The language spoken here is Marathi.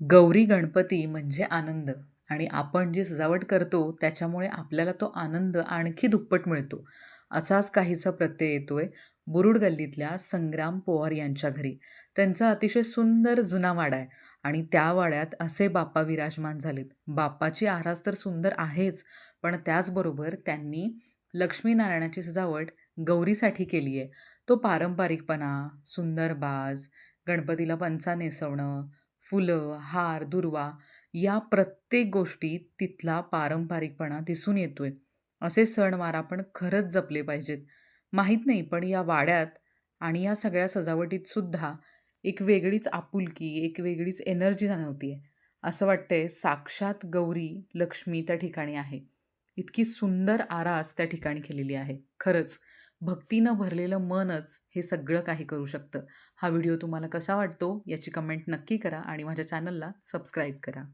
गौरी गणपती म्हणजे आनंद. आणि आपण जी सजावट करतो त्याच्यामुळे आपल्याला तो आनंद आणखी दुप्पट मिळतो. असाच काहीचा प्रत्यय येतोय बुरुड गल्लीतल्या संग्राम पोवार यांच्या घरी. त्यांचा अतिशय सुंदर जुना वाडा आहे आणि त्या वाड्यात असे बाप्पा विराजमान झालेत. बाप्पाची आरास तर सुंदर आहेच पण त्याचबरोबर त्यांनी लक्ष्मीनारायणाची सजावट गौरीसाठी केली आहे. तो पारंपरिकपणा सुंदर बाज गणपतीला पंचा नेसवणं फुलं हार दुर्वा या प्रत्येक गोष्टीत तिथला पारंपरिकपणा दिसून येतोय. असे सणवार आपण खरंच जपले पाहिजेत. माहीत नाही पण या वाड्यात आणि या सगळ्या सजावटीत सुद्धा एक वेगळीच आपुलकी एक वेगळीच एनर्जी जाणवती आहे असं वाटतंय साक्षात गौरी लक्ष्मी त्या ठिकाणी आहे. इतकी सुंदर आरास त्या ठिकाणी केलेली आहे. खरंच भक्तीनं भरलेलं मनच हे सगळं काही करू शकतं. हा व्हिडिओ तुम्हाला कसा वाटतो याची कमेंट नक्की करा आणि माझ्या चॅनलला सबस्क्राईब करा.